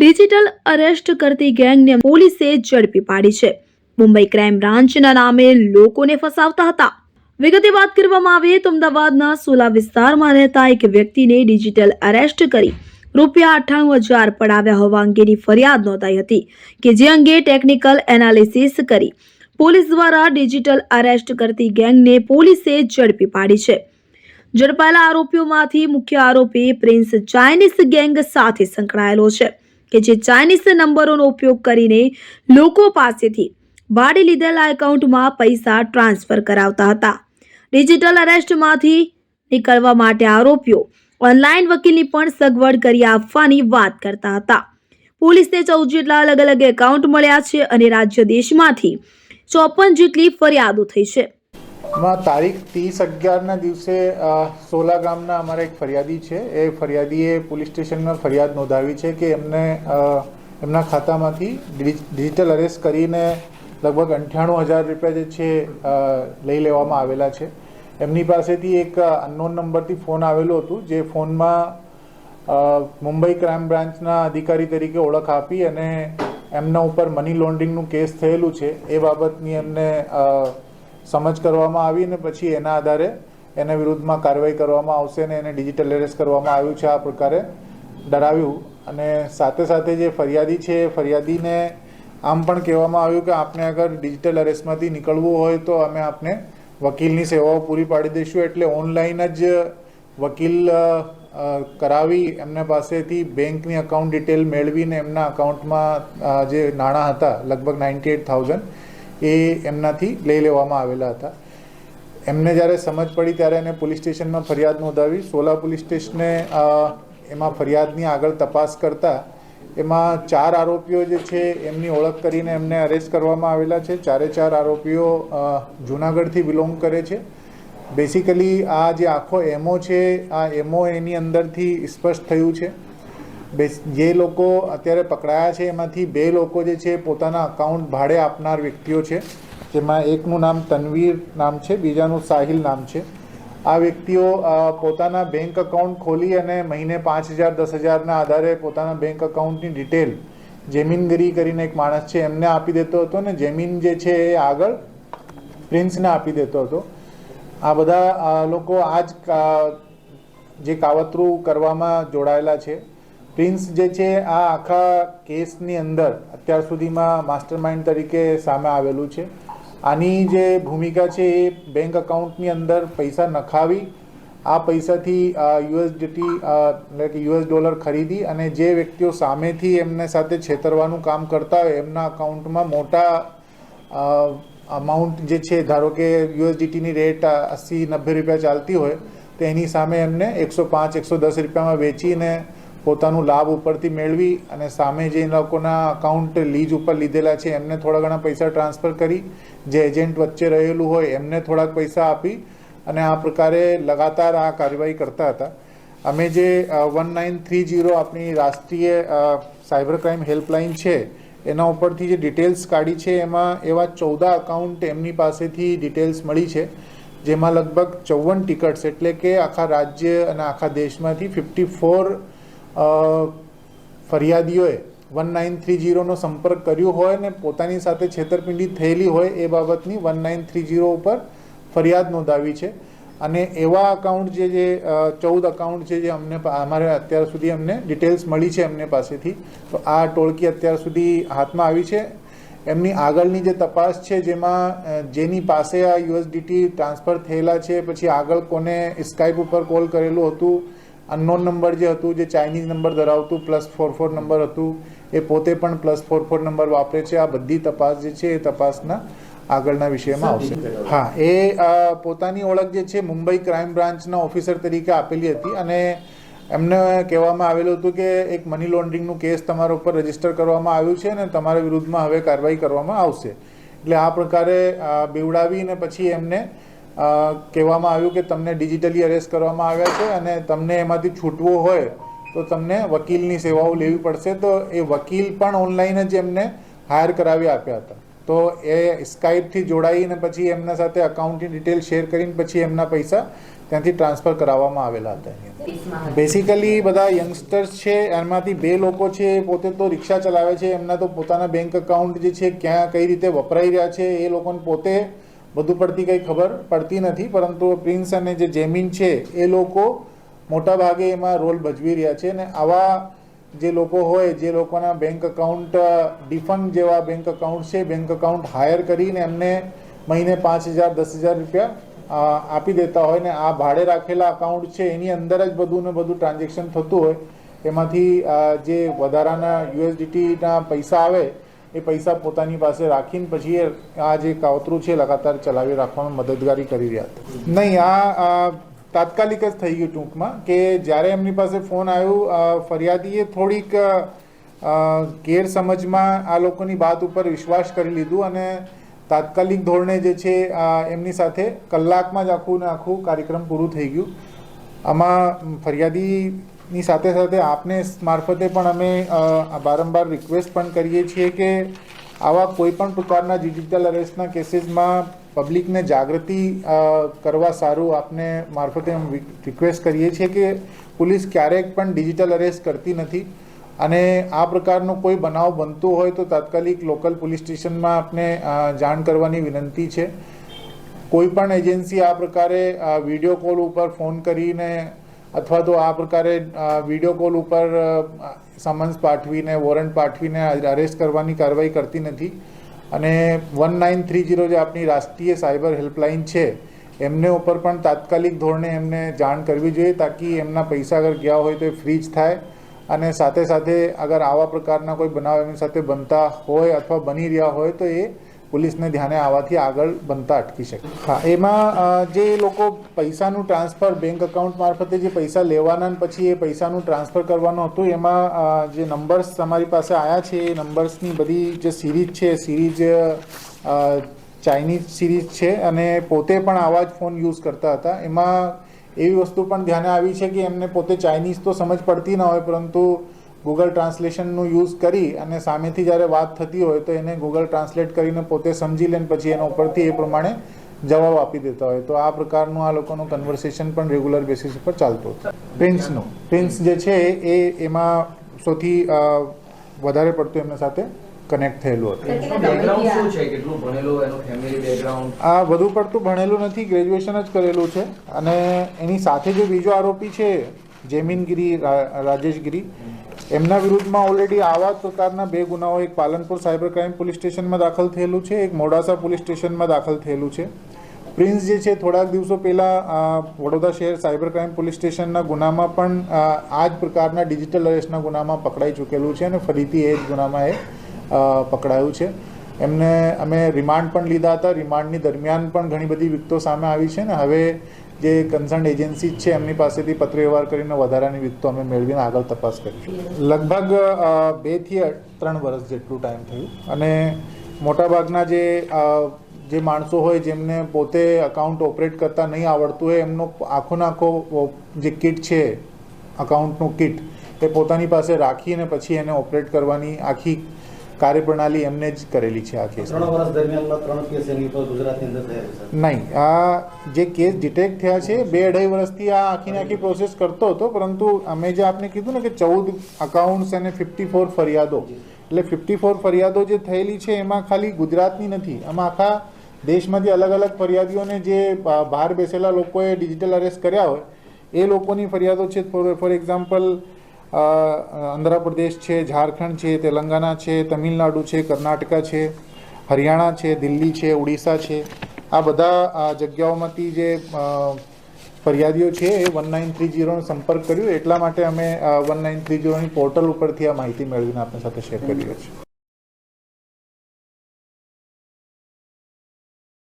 Digital arrest કરતી ગેંગને પોલીસે ઝડપી પાડી છે. મુંબઈ ક્રાઇમ બ્રાન્ચના નામે લોકોને ફસાવતા હતા. વિગતે વાત કરવામાં આવે તો અમદાવાદના સોલા વિસ્તારમાં રહેતા એક વ્યક્તિને ડિજિટલ અરેસ્ટ કરી રૂપિયા અઠ્ઠાણું હજાર પડાવ્યા હોવા અંગેની ફરિયાદ નોંધાઈ હતી કે જે અંગે ટેકનિકલ એનાલિસિસ કરી પોલીસ દ્વારા ડિજિટલ અરેસ્ટ કરતી ગેંગને પોલીસે ઝડપી પાડી છે. ઝડપાયેલા આરોપીઓમાંથી મુખ્ય આરોપી પ્રિન્સ ચાઇનીઝ ગેંગ સાથે સંકળાયેલો છે. કે જે ચાઇનીઝ નંબરોનો ઉપયોગ કરીને લોકો પાસેથી ભાડે લીધેલા એકાઉન્ટમાં પૈસા ટ્રાન્સફર કરાવતા હતા. ડિજિટલ અરેસ્ટમાંથી નીકળવા માટે આરોપીઓ ઓનલાઈન વકીલની પણ સગવડ કરી આપવાની વાત કરતા હતા. પોલીસને ચૌદ જેટલા અલગ અલગ એકાઉન્ટ મળ્યા છે અને રાજ્ય દેશમાંથી ચોપન જેટલી ફરિયાદો થઈ છે. માં તારીખ ત્રીસ અગિયારના દિવસે સોલા ગામના અમારા એક ફરિયાદી છે. એ ફરિયાદીએ પોલીસ સ્ટેશનમાં ફરિયાદ નોંધાવી છે કે એમને એમના ખાતામાંથી ડિજિટલ અરેસ્ટ કરીને લગભગ અઠ્ઠાણું હજાર રૂપિયા જે છે લઈ લેવામાં આવેલા છે. એમની પાસેથી એક અનનોન નંબરથી ફોન આવેલો હતો, જે ફોનમાં મુંબઈ ક્રાઇમ બ્રાન્ચના અધિકારી તરીકે ઓળખ આપી અને એમના ઉપર મની લોન્ડરિંગનું કેસ થયેલું છે. એ બાબતની એમને સમજ કરવામાં આવી ને પછી એના આધારે એના વિરુદ્ધમાં કાર્યવાહી કરવામાં આવશે અને એને ડિજિટલ એરેસ્ટ કરવામાં આવ્યું છે આ પ્રકારે ડરાવ્યું. અને સાથે સાથે જે ફરિયાદી છે, એ ફરિયાદીને આમ પણ કહેવામાં આવ્યું કે આપને અગર ડિજિટલ અરેસ્ટમાંથી નીકળવું હોય તો અમે આપને વકીલની સેવાઓ પૂરી પાડી દઈશું. એટલે ઓનલાઈન જ વકીલ કરાવી એમના પાસેથી બેંકની અકાઉન્ટ ડિટેલ મેળવીને એમના અકાઉન્ટમાં જે નાણાં હતા, લગભગ નાઇન્ટી એટ થાઉઝન્ડ એ એમનાથી લઈ લેવામાં આવેલા હતા. એમને જ્યારે સમજ પડી ત્યારે એને પોલીસ સ્ટેશનમાં ફરિયાદ નોંધાવી. સોલા પોલીસ સ્ટેશને એમાં ફરિયાદની આગળ તપાસ કરતા એમાં ચાર આરોપીઓ જે છે એમની ઓળખ કરીને એમને અરેસ્ટ કરવામાં આવેલા છે. ચારે ચાર આરોપીઓ જૂનાગઢથી બિલોંગ કરે છે. બેસિકલી આ જે આખો એમઓ છે, આ એમઓ એની અંદરથી સ્પષ્ટ થયું છે. બેસ જે લોકો અત્યારે પકડાયા છે, એમાંથી બે લોકો જે છે પોતાના અકાઉન્ટ ભાડે આપનાર વ્યક્તિઓ છે, જેમાં એકનું નામ તનવીર નામ છે, બીજાનું સાહિલ નામ છે. આ વ્યક્તિઓ પોતાના બેંક અકાઉન્ટ ખોલી અને મહિને પાંચ હજાર, દસ હજારના આધારે પોતાના બેંક અકાઉન્ટની ડિટેલ જેમીનગીરી કરીને એક માણસ છે, એમને આપી દેતો હતો ને જેમીન જે છે એ આગળ પ્રિન્સને આપી દેતો હતો. આ બધા લોકો આ જ જે કાવતરું કરવામાં જોડાયેલા છે. પ્રિન્સ જે છે, આ આખા કેસની અંદર અત્યાર સુધીમાં માસ્ટર માઇન્ડ તરીકે સામે આવેલું છે. આની જે ભૂમિકા છે, એ બેંક અકાઉન્ટની અંદર પૈસા નખાવી, આ પૈસાથી યુએસડીટી એટલે કે યુએસ ડોલર ખરીદી અને જે વ્યક્તિઓ સામેથી એમને સાથે છેતરવાનું કામ કરતા હોય, એમના અકાઉન્ટમાં મોટા અમાઉન્ટ જે છે, ધારો કે યુએસડીટીની રેટ અસી નબ્બે રૂપિયા ચાલતી હોય તો એની સામે એમને એકસો પાંચ, એકસો દસ રૂપિયામાં વેચીને પોતાનું લાભ ઉપરથી મેળવી અને સામે જે લોકોના અકાઉન્ટ લીજ ઉપર લીધેલા છે, એમને થોડા ઘણા પૈસા ટ્રાન્સફર કરી. જે એજન્ટ વચ્ચે રહેલું હોય, એમને થોડાક પૈસા આપી અને આ પ્રકારે લગાતાર આ કાર્યવાહી કરતા હતા. અમે જે વન નાઇન થ્રી જીરો આપણી રાષ્ટ્રીય સાયબર ક્રાઇમ હેલ્પલાઇન છે, એના ઉપરથી જે ડિટેલ્સ કાઢી છે, એમાં એવા ચૌદા અકાઉન્ટ એમની પાસેથી ડિટેલ્સ મળી છે, જેમાં લગભગ ચૌવન ટિકટ્સ એટલે કે આખા રાજ્ય અને આખા દેશમાંથી ફિફ્ટી ફોર ફરિયાદીઓએ વન નાઇન થ્રી જીરોનો સંપર્ક કર્યો હોય ને પોતાની સાથે છેતરપિંડી થયેલી હોય એ બાબતની વન નાઇન થ્રી જીરો ઉપર ફરિયાદ નોંધાવી છે. અને એવા અકાઉન્ટ જે જે ચૌદ અકાઉન્ટ છે, જે અમને અમારે અત્યાર સુધી અમને ડિટેલ્સ મળી છે એમને પાસેથી, તો આ ટોળકી અત્યાર સુધી હાથમાં આવી છે. એમની આગળની જે તપાસ છે, જેમાં જેની પાસે આ યુએસડીટી ટ્રાન્સફર થયેલા છે, પછી આગળ કોને સ્કાઇપ ઉપર કોલ કરેલું હતું અનનોન નંબર જે હતું જે ચાઇનીઝ નંબર ધરાવતું પ્લસ ફોર ફોર નંબર હતું એ પોતે પણ પ્લસ ફોર ફોર નંબર વાપરે છે. આ બધી તપાસ જે છે એ તપાસના આગળના વિષયમાં આવશે. હા એ પોતાની ઓળખ જે છે મુંબઈ ક્રાઇમ બ્રાન્ચના ઓફિસર તરીકે આપેલી હતી અને એમને કહેવામાં આવેલું હતું કે એક મની લોન્ડરિંગનું કેસ તમારા ઉપર રજિસ્ટર કરવામાં આવ્યું છે અને તમારા વિરુદ્ધમાં હવે કાર્યવાહી કરવામાં આવશે. એટલે આ પ્રકારે બેવડાવીને પછી એમને કહેવામાં આવ્યું કે તમને ડિજિટલી અરેસ્ટ કરવામાં આવ્યા છે અને તમને એમાંથી છૂટવું હોય તો તમને વકીલની સેવાઓ લેવી પડશે. તો એ વકીલ પણ ઓનલાઈન જ એમને હાયર કરાવી આપ્યા હતા. તો એ સ્કાઇપથી જોડાઈને પછી એમના સાથે અકાઉન્ટની ડિટેલ શેર કરીને પછી એમના પૈસા ત્યાંથી ટ્રાન્સફર કરાવવામાં આવેલા હતા બેસિકલી બધા યંગસ્ટર્સ છે, એમાંથી બે લોકો છે એ પોતે તો રિક્ષા ચલાવે છે, એમના તો પોતાના બેંક એકાઉન્ટ જે છે ક્યાં, કઈ રીતે વપરાઈ રહ્યા છે એ લોકોને પોતે વધુ પડતી કંઈ ખબર પડતી નથી, પરંતુ પ્રિન્સ અને જે જેમિન છે, એ લોકો મોટા ભાગે એમાં રોલ ભજવી રહ્યા છે અને આવા જે લોકો હોય, જે લોકોના બેંક એકાઉન્ટ ડિફંડ જેવા બેંક એકાઉન્ટ છે બેંક એકાઉન્ટ હાયર કરીને એમને મહિને પાંચ હજાર, દસ હજાર રૂપિયા આપી દેતા હોય ને આ ભાડે રાખેલા અકાઉન્ટ છે, એની અંદર જ બધું ને બધું ટ્રાન્ઝેક્શન થતું હોય. એમાંથી જે વધારાના યુએસડીટીના પૈસા આવે એ પૈસા પોતાની પાસે રાખીને પછી એ આ જે કાવતરું છે લગાતાર ચલાવી રાખવામાં મદદગારી કરી રહ્યા હતા. નહીં, આ તાત્કાલિક જ થઈ ગયું ટૂંકમાં કે જ્યારે એમની પાસે ફોન આવ્યો ફરિયાદીએ થોડીક ગેરસમજમાં આ લોકોની વાત ઉપર વિશ્વાસ કરી લીધું અને તાત્કાલિક ધોરણે જે છે એમની સાથે કલાકમાં જ આખું ને આખું કાર્યક્રમ પૂરું થઈ ગયું. આમાં ફરિયાદીની સાથે સાથે આપને મારફતે પણ અમે વારંવાર રિક્વેસ્ટ પણ કરીએ છીએ કે આવા કોઈ પણ પ્રકારના ડિજિટલ અરેસ્ટના કેસીસમાં પબ્લિકને જાગૃતિ કરવા સારું આપને મારફતે રિક્વેસ્ટ કરીએ છીએ કે પોલીસ ક્યારેક પણ ડિજિટલ અરેસ્ટ કરતી નથી. અને આ પ્રકારનો કોઈ બનાવ બનતો હોય તો તાત્કાલિક લોકલ પોલીસ સ્ટેશનમાં આપને જાણ કરવાની વિનંતી છે. કોઈ પણ એજન્સી આ પ્રકારે વીડિયો કોલ ઉપર ફોન કરીને અથવા તો આ પ્રકારે વીડિયો કોલ ઉપર સમન્સ પાઠવીને વોરંટ પાઠવીને અરેસ્ટ કરવાની કાર્યવાહી કરતી નથી. અને વન નાઇન થ્રી જીરો જે આપણી રાષ્ટ્રીય સાયબર હેલ્પલાઇન છે, એમને ઉપર પણ તાત્કાલિક ધોરણે એમને જાણ કરવી જોઈએ તાકી એમના પૈસા અગર ગયા હોય તો એ ફ્રીજ થાય. અને સાથે સાથે અગર આવા પ્રકારના કોઈ બનાવ એમની સાથે બનતા હોય અથવા બની રહ્યા હોય તો એ પોલીસને ધ્યાને આવવાથી આગળ બનતા અટકી શકે. હા, એમાં જે લોકો પૈસાનું ટ્રાન્સફર બેંક એકાઉન્ટ મારફતે જે પૈસા લેવાના પછી એ પૈસાનું ટ્રાન્સફર કરવાનું હતું, એમાં જે નંબર્સ તમારી પાસે આવ્યા છે, એ નંબર્સની બધી જે સિરીઝ છે સિરીઝ ચાઇનીઝ સિરીઝ છે અને પોતે પણ આવા જ ફોન યુઝ કરતા હતા. એમાં એવી વસ્તુ પણ ધ્યાને આવી છે કે એમને પોતે ચાઇનીઝ તો સમજ પડતી ના હોય, પરંતુ ગૂગલ ટ્રાન્સલેશનનું યુઝ કરી અને સામેથી જ્યારે વાત થતી હોય તો એને ગૂગલ ટ્રાન્સલેટ કરીને પોતે સમજી લે પછી એના ઉપરથી એ પ્રમાણે જવાબ આપી દેતા હોય. તો આ પ્રકારનું આ લોકોનું કન્વર્સેશન પણ રેગ્યુલર બેસિસ ઉપર ચાલતું હતું. પ્રિન્સનું પ્રિન્સ જે છે એ એમાં સૌથી વધારે પડતું એમના સાથે કનેક્ટ થયેલું હતું. એનું બેકગ્રાઉન્ડ શું છે? કેટલું ભણેલું એનું ફેમિલી બેકગ્રાઉન્ડ આ વધુ પડતું ભણેલું નથી ગ્રેજ્યુએશન જ કરેલું છે. અને એની સાથે જે બીજો આરોપી છે જેમિનગીરી રાજેશ રાજેશગીરી એમના વિરુદ્ધમાં ઓલરેડી આવા જ પ્રકારના બે ગુનાઓ, એક પાલનપુર સાયબર ક્રાઇમ પોલીસ સ્ટેશનમાં દાખલ થયેલું છે, એક મોડાસા પોલીસ સ્ટેશનમાં દાખલ થયેલું છે. પ્રિન્સ જે છે, થોડાક દિવસો પહેલાં વડોદરા શહેર સાયબર ક્રાઇમ પોલીસ સ્ટેશનના ગુનામાં પણ આ જ પ્રકારના ડિજિટલ અરેસ્ટના ગુનામાં પકડાઈ ચૂકેલું છે અને ફરીથી એ જ ગુનામાં એ પકડાયું છે. એમને અમે રિમાન્ડ પણ લીધા હતા. રિમાન્ડની દરમિયાન પણ ઘણી બધી વિગતો સામે આવી છે ને હવે જે કન્સર્ન એજન્સી છે, એમની પાસેથી પત્ર વ્યવહાર કરીને વધારાની વિગતો અમે મેળવીને આગળ તપાસ કરીશું. લગભગ બે બેથી ત્રણ વર્ષ જેટલું ટાઈમ થયું. અને મોટાભાગના જે જે માણસો હોય જેમને પોતે અકાઉન્ટ ઓપરેટ કરતા નહીં આવડતું હોય, એમનો આખો નાખો જે કિટ છે અકાઉન્ટનું કિટ એ પોતાની પાસે રાખીને પછી એને ઓપરેટ કરવાની આખી કાર્યપ્રણાલી એમને જ કરેલી છે આ કેસ ત્રણ વર્ષ દરમિયાનમાં ત્રણ કેસ એની ઉપર ગુજરાતની અંદર થયેલ છે નહીં આ જે કેસ ડિટેક્ટ થયા છે બે અઢાઈ વર્ષથી આ આખી આખી પ્રોસેસ કરતો હતો પરંતુ અમે જે આપને કીધું ને કે ચૌદ અકાઉન્ટ્સ અને ફિફ્ટી ફોર ફરિયાદો એટલે ફિફ્ટી ફોર ફરિયાદો જે થયેલી છે એમાં ખાલી ગુજરાતની નથી આમાં આખા દેશમાંથી અલગ અલગ ફરિયાદીઓને જે બહાર બેસેલા લોકોએ ડિજિટલ અરેસ્ટ કર્યા હોય એ લોકોની ફરિયાદો છે. ફોર એક્ઝામ્પલ આંધ્રપ્રદેશ છે, ઝારખંડ છે, તેલંગાના છે, તમિલનાડુ છે, કર્ણાટકા છે, હરિયાણા છે, દિલ્હી છે, ઉડીસા છે. આ બધા જગ્યાઓમાંથી જે ફરિયાદીઓ છે એ વન નાઇન થ્રી જીરોનો સંપર્ક કર્યો. એટલા માટે અમે વન નાઇન થ્રી જીરોની પોર્ટલ ઉપરથી આ માહિતી મેળવીને આપણી સાથે શેર કરીએ છે